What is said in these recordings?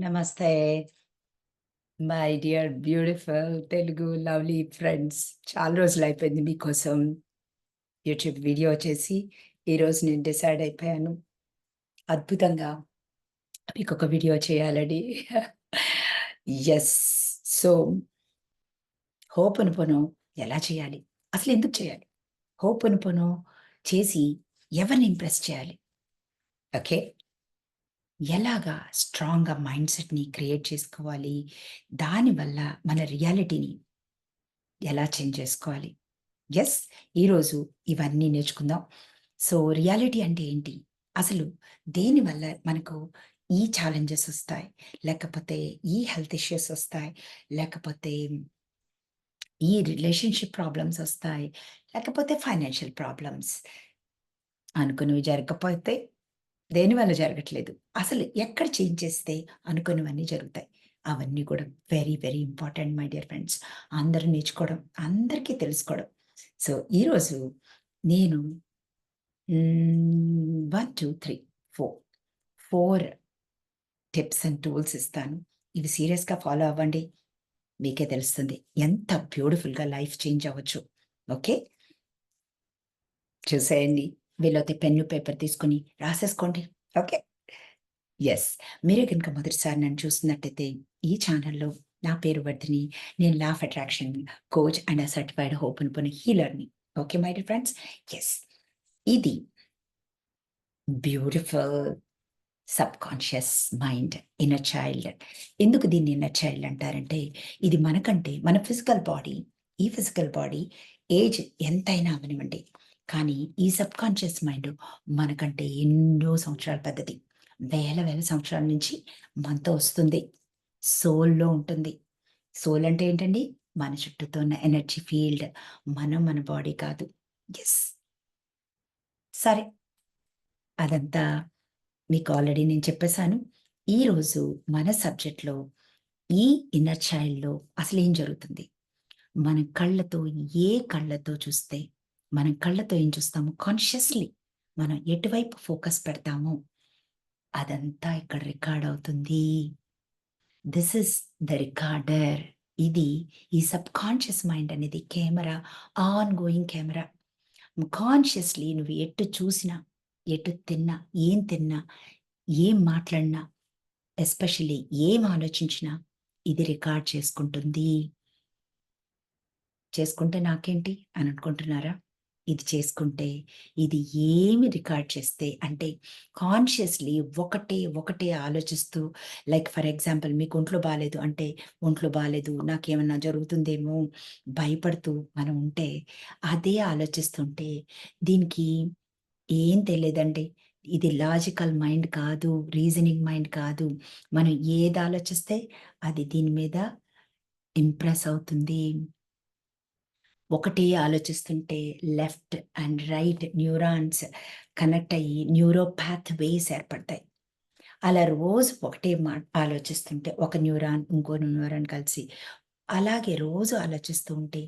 నమస్తే. My dear beautiful Telugu lovely friends. చాలా రోజులు అయిపోయింది మీకోసం యూట్యూబ్ వీడియో చేసి, ఈరోజు నేను డిసైడ్ అయిపోయాను. అద్భుతంగా మీకొక వీడియో చేయాలని. ఎస్ సో హోప్ హోపోనోపోనో ఎలా చేయాలి? అసలు ఎందుకు చేయాలి? హోప్ హోపోనోపోనో చేసి ఎవరిని ఇంప్రెస్ చేయాలి? ఓకే. ఎలాగా స్ట్రాంగ్‌గా మైండ్ సెట్‌ని క్రియేట్ చేసుకోవాలి? దానివల్ల మన రియాలిటీని ఎలా చేంజ్ చేసుకోవాలి? ఎస్ ఈరోజు ఇవన్నీ నేర్చుకుందాం. సో రియాలిటీ అంటే ఏంటి? అసలు దేనివల్ల మనకు ఈ ఛాలెంజెస్ వస్తాయి లేకపోతే ఈ హెల్త్ ఇష్యూస్ వస్తాయి లేకపోతే ఈ రిలేషన్‌షిప్ ప్రాబ్లమ్స్ వస్తాయి లేకపోతే ఫైనాన్షియల్ ప్రాబ్లమ్స్? అనుకున్నవి జరగకపోతే దేనివల్ల జరగట్లేదు? అసలు ఎక్కడ చేంజ్ చేస్తే అనుకున్నవన్నీ జరుగుతాయి? అవన్నీ కూడా very, very important my dear friends. అందరూ నేర్చుకోవడం, అందరికీ తెలుసుకోవడం. సో ఈరోజు నేను one two three four four tips and tools ఇస్తాను. ఇవి సీరియస్‌గా ఫాలో అవ్వండి. మీకే తెలుస్తుంది. ఎంత బ్యూటిఫుల్‌గా లైఫ్ చేంజ్ అవ్వచ్చు ఓకే. చూసేయండి. వీలైతే పెన్ను, పేపర్ తీసుకొని రాసేసుకోండి. ఓకే. ఎస్ మీరే కనుక మొదటిసారి నన్ను చూస్తున్నట్టయితే ఈ ఛానల్లో నా పేరు వర్ధిని. నేను law of attraction coach and a certified ho'oponopono హీలర్‌ని. Okay my dear friends. Yes ఇది beautiful subconscious mind inner child. ఎందుకు దీన్ని ఇన్నర్ చైల్డ్ అంటారంటే, ఇది మనకంటే మన ఫిజికల్ బాడీ, ఈ ఫిజికల్ బాడీ ఏజ్ ఎంతైనా అవనివ్వండి కానీ ఈ సబ్‌కాన్షియస్ మైండ్ మనకంటే ఎన్నో సంవత్సరాల పెద్దది. వేల, వేల సంవత్సరాల నుంచి మనతో వస్తుంది. సోల్‌లో ఉంటుంది. సోల్ అంటే ఏంటండి? మన చుట్టూతో ఉన్న ఎనర్జీ ఫీల్డ్. మనం మన బాడీ కాదు. ఎస్ సరే. అదంతా మీకు ఆల్రెడీ నేను చెప్పేసాను. ఈరోజు మన సబ్జెక్ట్‌లో ఈ ఇన్నర్ చైల్డ్‌లో అసలేం జరుగుతుంది? మన కళ్ళతో ఏ కళ్ళతో చూస్తే, మనం కళ్ళతో ఏం చూస్తాము కాన్షియస్‌లీ మనం ఎటువైపు ఫోకస్ పెడతామో అదంతా ఇక్కడ రికార్డ్ అవుతుంది. This is the recorder. ఇది ఈ సబ్ కాన్షియస్ మైండ్ అనేది కెమెరా, ఆన్ గోయింగ్ కెమెరా. కాన్షియస్‌లీ నువ్వు ఎటు చూసినా, ఎటు తిన్నా, ఏం తిన్నా, ఏం మాట్లాడినా, ఎస్పెషల్లీ ఏం ఆలోచించినా ఇది రికార్డ్ చేసుకుంటుంది. చేసుకుంటే నాకేంటి అని అనుకుంటున్నారా? ఇది చేసుకుంటే ఇది ఏమి రికార్డ్ చేస్తే అంటే కాన్షియస్‌లీ ఒకటే, ఒకటే ఆలోచిస్తూ లైక్ ఫర్ ఎగ్జాంపుల్ మీకు ఒంట్లో బాగాలేదు అంటే, ఒంట్లో బాగాలేదు నాకేమన్నా జరుగుతుందేమో భయపడుతూ మనం ఉంటే, అదే ఆలోచిస్తుంటే దీనికి ఏం తెలియదండి ఇది లాజికల్ మైండ్ కాదు. రీజనింగ్ మైండ్ కాదు. మనం ఏది ఆలోచిస్తే అది దీని మీద ఇంప్రెస్ అవుతుంది. ఒకటే ఆలోచిస్తుంటే left and right neurons connect అయ్యి న్యూరో పాత్‌వేస్ ఏర్పడతాయి. అలా రోజు ఒకటే మా ఆలోచిస్తుంటే ఒక న్యూరాన్, ఇంకో న్యూరాన్ కలిసి అలాగే రోజు ఆలోచిస్తూ ఉంటే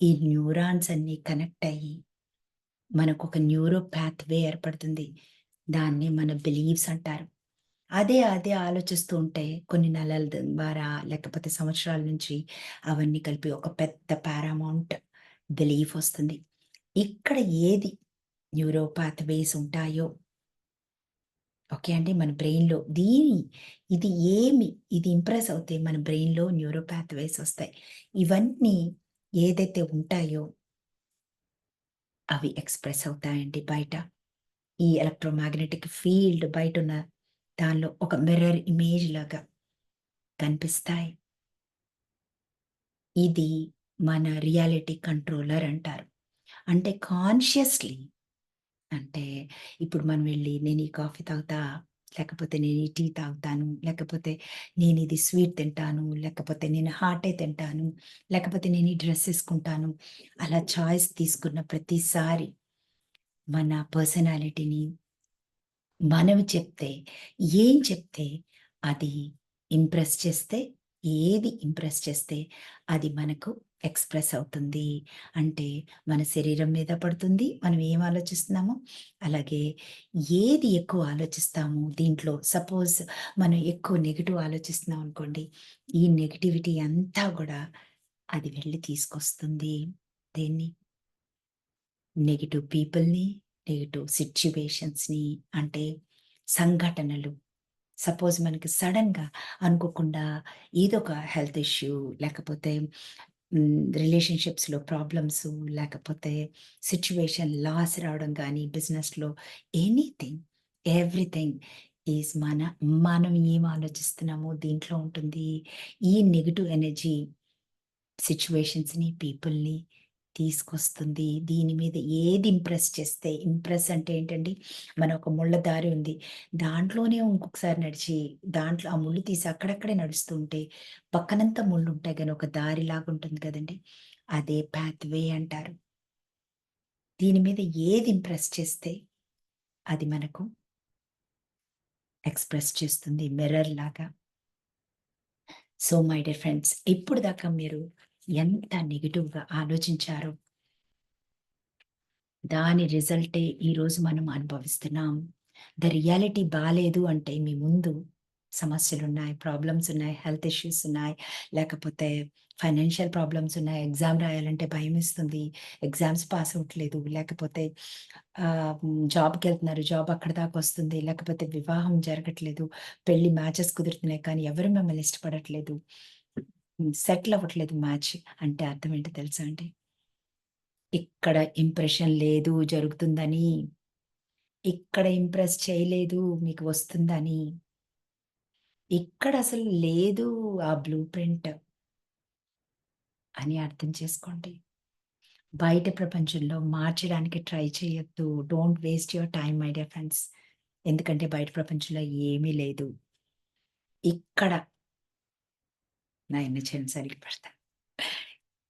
ఈ న్యూరాన్స్ అన్నీ కనెక్ట్ అయ్యి మనకు ఒక న్యూరో పాత్‌వే ఏర్పడుతుంది. దాన్ని మన బిలీవ్స్ అంటారు. అదే, అదే ఆలోచిస్తూ ఉంటే కొన్ని నెలల ద్వారా లేకపోతే సంవత్సరాల నుంచి అవన్నీ కలిపి ఒక పెద్ద పారామౌంట్ బిలీఫ్ వస్తుంది. ఇక్కడ ఏది న్యూరో పాత్‌వేస్ ఉంటాయో ఓకే అండి. మన బ్రెయిన్‌లో దీని ఇది ఏమి ఇది ఇంప్రెస్ అవుతే మన బ్రెయిన్‌లో న్యూరో వేస్ వస్తాయి. ఇవన్నీ ఏదైతే ఉంటాయో అవి ఎక్స్‌ప్రెస్ అవుతాయండి బయట. ఈ ఎలక్ట్రోమాగ్నెటిక్ ఫీల్డ్ బయట ఉన్న దానిలో ఒక మిర్రర్ ఇమేజ్ లాగా కనిపిస్తాయి. ఇది మన రియాలిటీ కంట్రోలర్ అంటారు. అంటే కాన్షియస్‌లీ అంటే ఇప్పుడు మనం వెళ్ళి నేను ఈ కాఫీ తాగుతా, లేకపోతే నేను ఈ టీ తాగుతాను, లేకపోతే నేను ఇది స్వీట్ తింటాను, లేకపోతే నేను హాటే తింటాను, లేకపోతే నేను ఈ డ్రెస్ వేసుకుంటాను అలా చాయిస్ తీసుకున్న ప్రతిసారి మన పర్సనాలిటీని మనవి చెప్తే, ఏం చెప్తే అది ఇంప్రెస్ చేస్తే, ఏది ఇంప్రెస్ చేస్తే అది మనకు ఎక్స్‌ప్రెస్ అవుతుంది. అంటే మన శరీరం మీద పడుతుంది. మనం ఏం ఆలోచిస్తున్నామో, అలాగే ఏది ఎక్కువ ఆలోచిస్తాము దీంట్లో సపోజ్ మనం ఎక్కువ నెగిటివ్ ఆలోచిస్తున్నాం అనుకోండి. ఈ నెగిటివిటీ అంతా కూడా అది వెళ్ళి తీసుకొస్తుంది. దేన్ని? నెగిటివ్ పీపుల్‌ని, నెగిటివ్ సిచ్యువేషన్స్ని అంటే సంఘటనలు. సపోజ్ మనకి సడన్గా అనుకోకుండా ఏదో ఒక హెల్త్ ఇష్యూ లేకపోతే రిలేషన్‌షిప్స్‌లో ప్రాబ్లమ్స్ లేకపోతే సిచ్యువేషన్ లాస్ రావడం కానీ బిజినెస్‌లో ఎనీథింగ్, ఎవ్రీథింగ్ ఈజ్ మన మనం ఏం ఆలోచిస్తున్నామో దీంట్లో ఉంటుంది. ఈ నెగిటివ్ ఎనర్జీ సిచ్యువేషన్స్ని పీపుల్‌ని తీసుకొస్తుంది. దీని మీద ఏది ఇంప్రెస్ చేస్తే ఇంప్రెస్ అంటే ఏంటండి? మన ఒక ముళ్ళ దారి ఉంది. దాంట్లోనే ఇంకొకసారి నడిచి, దాంట్లో ఆ ముళ్ళు తీసి అక్కడక్కడే నడుస్తూ ఉంటే, పక్కనంతా ముళ్ళుంటాయి కానీ ఒక దారిలాగా ఉంటుంది కదండి అదే ప్యాత్వే అంటారు. దీని మీద ఏది ఇంప్రెస్ చేస్తే, అది మనకు ఎక్స్‌ప్రెస్ చేస్తుంది మిర్రర్ లాగా. సో, మై డియర్ ఫ్రెండ్స్ ఇప్పుడు దాకా మీరు ఎంత నెగెటివ్‌గా ఆలోచించారో దాని రిజల్టే ఈరోజు మనం అనుభవిస్తున్నాం. ద రియాలిటీ బాగాలేదు అంటే మీ ముందు సమస్యలు ఉన్నాయి ప్రాబ్లమ్స్ ఉన్నాయి, హెల్త్ ఇష్యూస్ ఉన్నాయి, లేకపోతే ఫైనాన్షియల్ ప్రాబ్లమ్స్ ఉన్నాయి, ఎగ్జామ్ రాయాలంటే భయం ఇస్తుంది ఎగ్జామ్స్ పాస్ అవ్వట్లేదు, లేకపోతే జాబ్కి వెళ్తున్నారు జాబ్ అక్కడి దాకా వస్తుంది, లేకపోతే వివాహం జరగట్లేదు, పెళ్ళి మ్యాచెస్ కుదురుతున్నాయి, కానీ ఎవరు మిమ్మల్ని ఇష్టపడట్లేదు. సెటిల్ అవ్వట్లేదు మ్యాచ్ అంటే అర్థం ఏంటో తెలుసా అండి? ఇక్కడ ఇంప్రెషన్ లేదు జరుగుతుందని. ఇక్కడ ఇంప్రెస్ చేయలేదు మీకు వస్తుందని. ఇక్కడ అసలు లేదు ఆ బ్లూ ప్రింట్. అని అర్థం చేసుకోండి. బయట ప్రపంచంలో మార్చడానికి ట్రై చేయొద్దు. Don't waste your time my dear friends. ఎందుకంటే బయట ప్రపంచంలో ఏమీ లేదు. ఇక్కడ నా ఇన్నర్ చైల్డ్ సరిగ్గా పెడతాను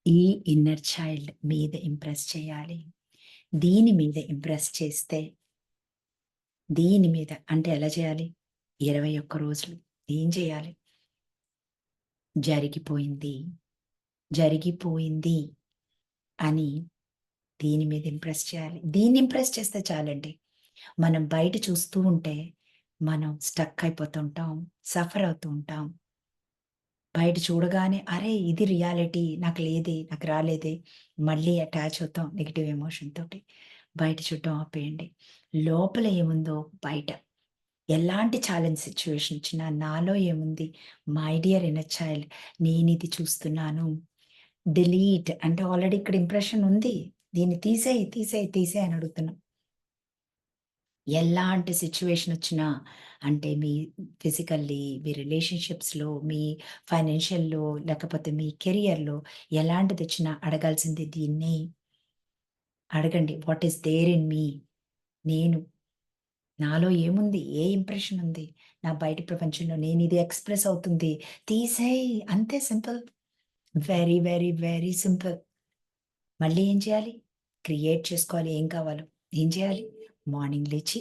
ఈ ఇన్నర్ చైల్డ్ మీద ఇంప్రెస్ చేయాలి. దీని మీద ఇంప్రెస్ చేస్తే దీని మీద అంటే ఎలా చేయాలి? 21 రోజులు ఏం చేయాలి? జరిగిపోయింది. జరిగిపోయింది అని దీని మీద ఇంప్రెస్ చేయాలి. దీన్ని ఇంప్రెస్ చేస్తే చాలండి. మనం బయట చూస్తూ ఉంటే మనం స్టక్ అయిపోతూ ఉంటాం. సఫర్ అవుతూ ఉంటాం. బయట చూడగానే అరే! ఇది రియాలిటీ నాకు లేదే, నాకు రాలేదే, మళ్ళీ అటాచ్ అవుతాం నెగిటివ్ ఎమోషన్ తోటి. బయట చూడడం ఆపేయండి. లోపల ఏముందో బయట ఎలాంటి ఛాలెంజ్ సిచ్యువేషన్ ఇచ్చినా నాలో ఏముంది? మై డియర్ అ చైల్డ్ నేనిది చూస్తున్నాను. డిలీట్ అంటే ఆల్రెడీ ఇక్కడ ఇంప్రెషన్ ఉంది. దీన్ని తీసేయి, తీసేయి, తీసేయి అని అడుగుతున్నాం. ఎలాంటి సిచ్యువేషన్ వచ్చినా అంటే మీ ఫిజికల్లీ, మీ రిలేషన్‌షిప్స్‌లో, మీ ఫైనాన్షియల్‌లో లేకపోతే మీ కెరియర్‌లో ఎలాంటిది వచ్చినా అడగాల్సింది దీన్ని అడగండి. What is there in me? నేను నాలో ఏముంది? ఏ ఇంప్రెషన్ ఉంది? నా బయట ప్రపంచంలో నేను ఇది ఎక్స్‌ప్రెస్ అవుతుంది. తీసేయి అంతే simple. Very, very, very simple. మళ్ళీ ఏం చేయాలి? క్రియేట్ చేసుకోవాలి ఏం కావాలో. ఏం చేయాలి? మార్నింగ్ లేచి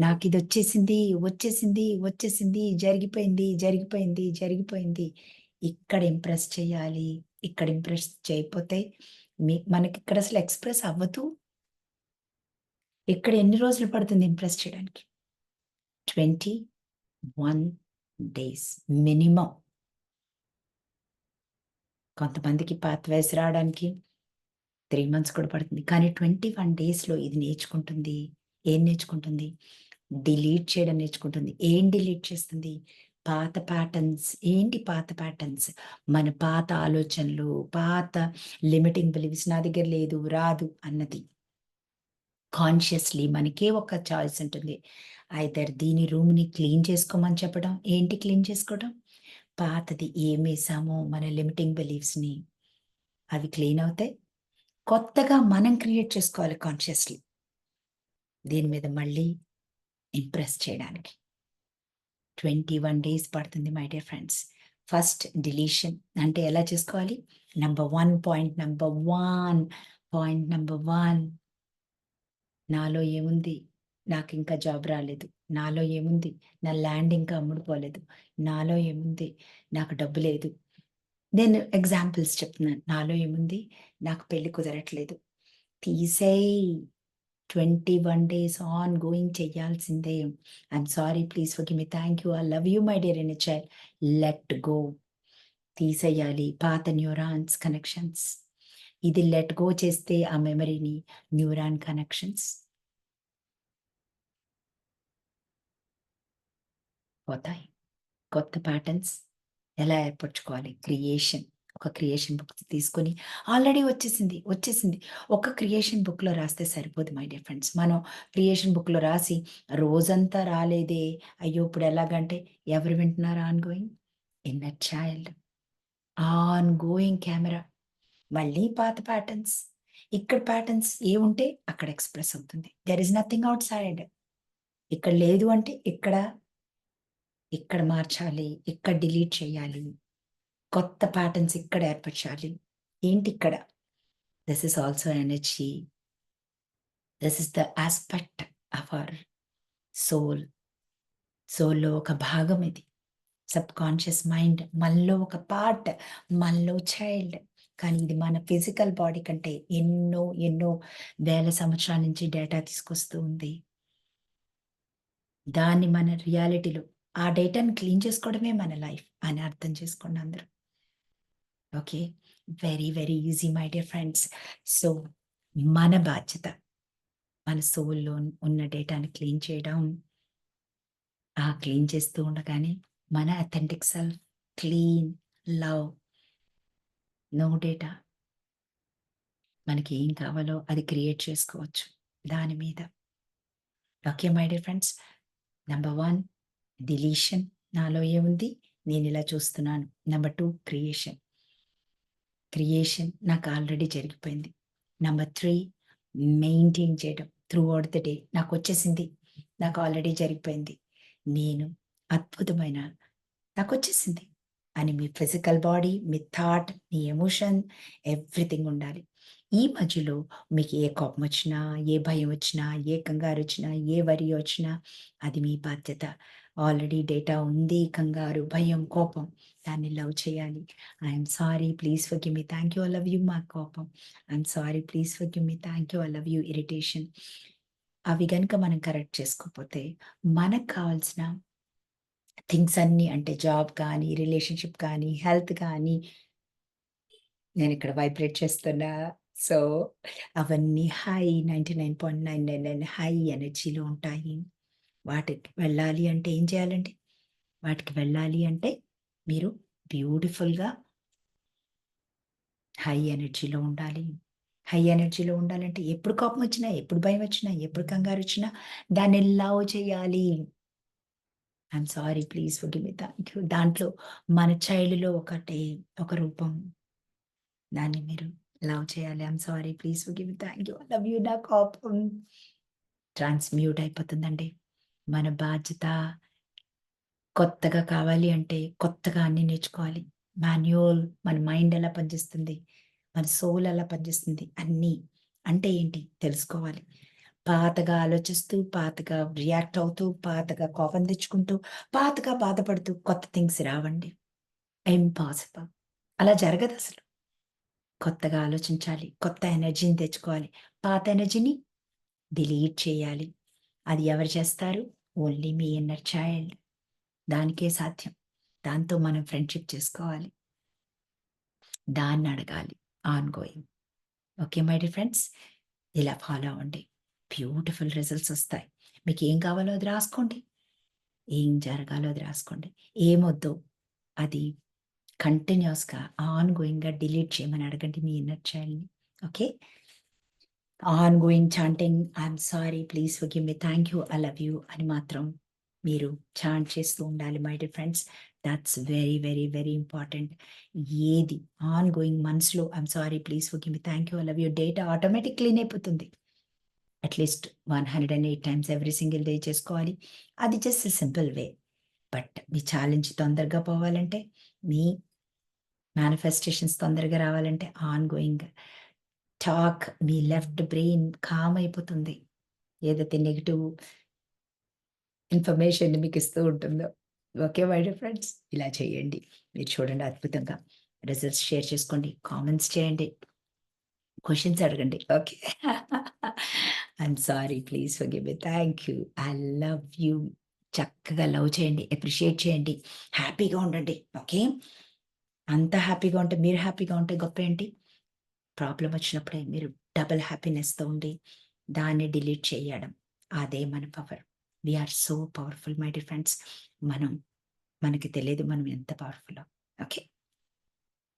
నాకు ఇది వచ్చేసింది, వచ్చేసింది, వచ్చేసింది జరిగిపోయింది, జరిగిపోయింది, జరిగిపోయింది. ఇక్కడ ఇంప్రెస్ చేయాలి. ఇక్కడ ఇంప్రెస్ చేయకపోతే మీ మనకిక్కడ అసలు ఎక్స్‌ప్రెస్ అవ్వదు. ఇక్కడ ఎన్ని రోజులు పడుతుంది ఇంప్రెస్ చేయడానికి? 21 డేస్ మినిమమ్. కొంతమందికి పాత వయసు రావడానికి త్రీ మంత్స్ కూడా పడుతుంది. కానీ 21 డేస్‌లో ఇది నేర్చుకుంటుంది. ఏం నేర్చుకుంటుంది? డిలీట్ చేయడం నేర్చుకుంటుంది. ఏం డిలీట్ చేస్తుంది? పాత ప్యాటర్న్స్. ఏంటి పాత ప్యాటర్న్స్? మన పాత ఆలోచనలు, పాత లిమిటింగ్ బిలీవ్స్ నా దగ్గర లేదు, రాదు అన్నది. కాన్షియస్‌లీ మనకే ఒక చాయిస్ ఉంటుంది. ఐదర్ దీని రూమ్‌ని క్లీన్ చేసుకోమని చెప్పడం. ఏంటి క్లీన్ చేసుకోవడం? పాతది ఏం వేసామో మన లిమిటింగ్ బిలీవ్స్ని అవి క్లీన్ అవుతాయి. కొత్తగా మనం క్రియేట్ చేసుకోవాలి కాన్షియస్‌లీ. దీని మీద మళ్ళీ ఇంప్రెస్ చేయడానికి. 21 డేస్ పడుతుంది my dear friends. First deletion అంటే ఎలా చేసుకోవాలి? Number one point number one point number one నాలో ఏముంది? నాకు ఇంకా జాబ్ రాలేదు. నాలో ఏముంది? నా ల్యాండ్ ఇంకా అమ్ముడుపోలేదు. నాలో ఏముంది? నాకు డబ్బు లేదు. నేను ఎగ్జాంపుల్స్ చెప్తున్నాను నాలో ఏముంది నాకు పెళ్ళి కుదరట్లేదు తీసేయ్ twenty one days on going చేయాల్సిందే. I'm sorry please for me thank you I love you my dear inner child let go తీసేయాలి. పాత న్యూరాన్స్ కనెక్షన్స్. ఇది లెట్ గో చేస్తే ఆ మెమరీని న్యూరాన్ కనెక్షన్స్. పోతాయి. కొత్త ప్యాటర్న్స్ ఎలా ఏర్పరచుకోవాలి? క్రియేషన్ ఒక క్రియేషన్ బుక్ తీసుకొని ఆల్రెడీ వచ్చేసింది వచ్చేసింది. ఒక క్రియేషన్ బుక్లో రాస్తే సరిపోదు మై డియర్ ఫ్రెండ్స్. మనం క్రియేషన్ బుక్లో రాసి రోజంతా రాలేదే. అయ్యో ఇప్పుడు ఎలాగంటే ఎవరు వింటున్నారు ongoing in a child. Ongoing camera. మళ్ళీ పాత ప్యాటర్న్స్. ఇక్కడ ప్యాటర్న్స్ ఏ ఉంటే అక్కడ ఎక్స్ప్రెస్ అవుతుంది. There is nothing outside. ఇక్కడ లేదు అంటే ఇక్కడ ఇక్కడ మార్చాలి ఇక్కడ డిలీట్ చేయాలి. కొత్త ప్యాటర్న్స్ ఇక్కడ ఏర్పరచాలి ఏంటి ఇక్కడ? This is also energy this is the aspect of our soul సోల్లో ఒక భాగం ఇది. సబ్ కాన్షియస్ మైండ్ మనలో ఒక పార్ట్ మనలో చైల్డ్ కానీ ఇది మన ఫిజికల్ బాడీ కంటే ఎన్నో ఎన్నో వేల సంవత్సరాల నుంచి డేటా తీసుకొస్తూ ఉంది. దాన్ని మన రియాలిటీలో ఆ డేటాని క్లీన్ చేసుకోవడమే మన లైఫ్ అని అర్థం చేసుకోండి అందరూ. Okay very very easy my dear friends so మన బాధ్యత మన సోల్లో ఉన్న డేటాని క్లీన్ చేయడం ఆ క్లీన్ చేస్తూ ఉండగానే మన authentic self clean love no data మనకి ఏం కావాలో అది క్రియేట్ చేసుకోవచ్చు. దాని మీద. Okay my dear friends number one deletion నాలో ఏముంది? నేను ఇలా చూస్తున్నాను. నెంబర్ టూ క్రియేషన్ క్రియేషన్ నాకు ఆల్రెడీ జరిగిపోయింది. నెంబర్ త్రీ మెయింటైన్ చేయడం త్రూ అవుట్ ద డే నాకు వచ్చేసింది. నాకు ఆల్రెడీ జరిగిపోయింది. నేను అద్భుతమైన నాకు వచ్చేసింది. అని మీ ఫిజికల్ బాడీ మీ థాట్ మీ ఎమోషన్ ఎవ్రీథింగ్ ఉండాలి. ఈ మధ్యలో మీకు ఏ కోపం వచ్చినా ఏ భయం వచ్చినా ఏ కంగారు వచ్చినా ఏ వరి వచ్చినా అది మీ బాధ్యత. ఆల్రెడీ డేటా ఉంది. కంగారు భయం కోపం. దాన్ని లవ్ చేయాలి. I'm sorry please forgive me thank you I love you మా కోపం. I'm sorry please forgive me thank you I love you irritation అవి కనుక మనం కరెక్ట్ చేసుకోకపోతే మనకు కావాల్సిన థింగ్స్ అన్నీ అంటే జాబ్ కానీ రిలేషన్షిప్ కానీ హెల్త్ కానీ నేను ఇక్కడ వైబ్రేట్ చేస్తున్నా. సో అవన్నీ high ninety nine point nine nine nine high ఎనర్జీలో ఉంటాయి. వాటికి వెళ్ళాలి అంటే ఏం చేయాలండి? వాటికి వెళ్ళాలి అంటే మీరు బ్యూటిఫుల్గా హై ఎనర్జీలో ఉండాలి. హై ఎనర్జీలో ఉండాలంటే ఎప్పుడు కోపం వచ్చినా ఎప్పుడు భయం వచ్చినా ఎప్పుడు కంగారు వచ్చినా దాన్ని లవ్ చేయాలి. I'm sorry please food me thank you దాంట్లో మన చైల్డ్లో ఒకటి ఒక రూపం దాన్ని మీరు లవ్ చేయాలి. I'm sorry please food me thank you love you నా కోపం ట్రాన్స్మ్యూట్ అయిపోతుందండి. మన బాధ్యత కొత్తగా కావాలి అంటే కొత్తగా అన్ని నేర్చుకోవాలి. మాన్యువల్ మన మైండ్ ఎలా పనిచేస్తుంది? మన సోల్ ఎలా పనిచేస్తుంది? అన్నీ. అంటే ఏంటి? తెలుసుకోవాలి. పాతగా ఆలోచిస్తూ పాతగా రియాక్ట్ అవుతూ పాతగా కోపం తెచ్చుకుంటూ పాతగా బాధపడుతూ కొత్త థింగ్స్ రావండి. ఇంపాసిబుల్. అలా జరగదు అసలు. కొత్తగా ఆలోచించాలి. కొత్త ఎనర్జీని తెచ్చుకోవాలి. పాత ఎనర్జీని డిలీట్ చేయాలి. అది ఎవరు చేస్తారు? ఓన్లీ మీ ఇన్నర్ చైల్డ్. దానికే సాధ్యం. దాంతో మనం ఫ్రెండ్షిప్ చేసుకోవాలి. దాన్ని అడగాలి. Ongoing okay my dear friends? ఇలా ఫాలో అవ్వండి. బ్యూటిఫుల్ రిజల్ట్స్ వస్తాయి. మీకు ఏం కావాలో అది రాసుకోండి. ఏం జరగాలో అది రాసుకోండి. ఏమొద్దు అది కంటిన్యూస్గా ఆన్ గోయింగ్గా డిలీట్ చేయమని అడగండి మీ inner చైల్డ్ని. Okay? Ongoing chanting I'm sorry please forgive me thank you I love you అని మాత్రం మీరు చాంట్ చేస్తూ ఉండాలి my dear friends that's very very very important ఏది ఆన్ గోయింగ్ మనసులో I'm sorry please okay me thank you love you data automatic clean అయిపోతుంది. At least one hundred and eight times every single day చేసుకోవాలి. అది just simple way but మీ challenge తొందరగా పోవాలంటే మీ manifestations తొందరగా రావాలంటే ఆన్ గోయింగ్ టాక్ మీ లెఫ్ట్ బ్రెయిన్ కామ్ అయిపోతుంది. ఏదైతే నెగిటివ్ ఇన్ఫర్మేషన్ మీకు ఇస్తూ ఉంటుందో. ఓకే మై డియర్ ఫ్రెండ్స్ ఇలా చేయండి. మీరు చూడండి అద్భుతంగా. రిజల్ట్స్ షేర్ చేసుకోండి. కామెంట్స్ చేయండి. క్వశ్చన్స్ అడగండి. Okay. I'm sorry please for me thank you I love you చక్కగా లవ్ చేయండి. అప్రిషియేట్ చేయండి. హ్యాపీగా ఉండండి. ఓకే? అంత హ్యాపీగా ఉంటే మీరు హ్యాపీగా ఉంటే గొప్ప ఏంటి? ప్రాబ్లం వచ్చినప్పుడే మీరు డబుల్ హ్యాపీనెస్తో ఉండి దాన్ని డిలీట్ చేయడం. అదే మన power we are so powerful my dear friends మనం మనకి తెలియదు మనం ఎంత పవర్ఫుల్ ఓకే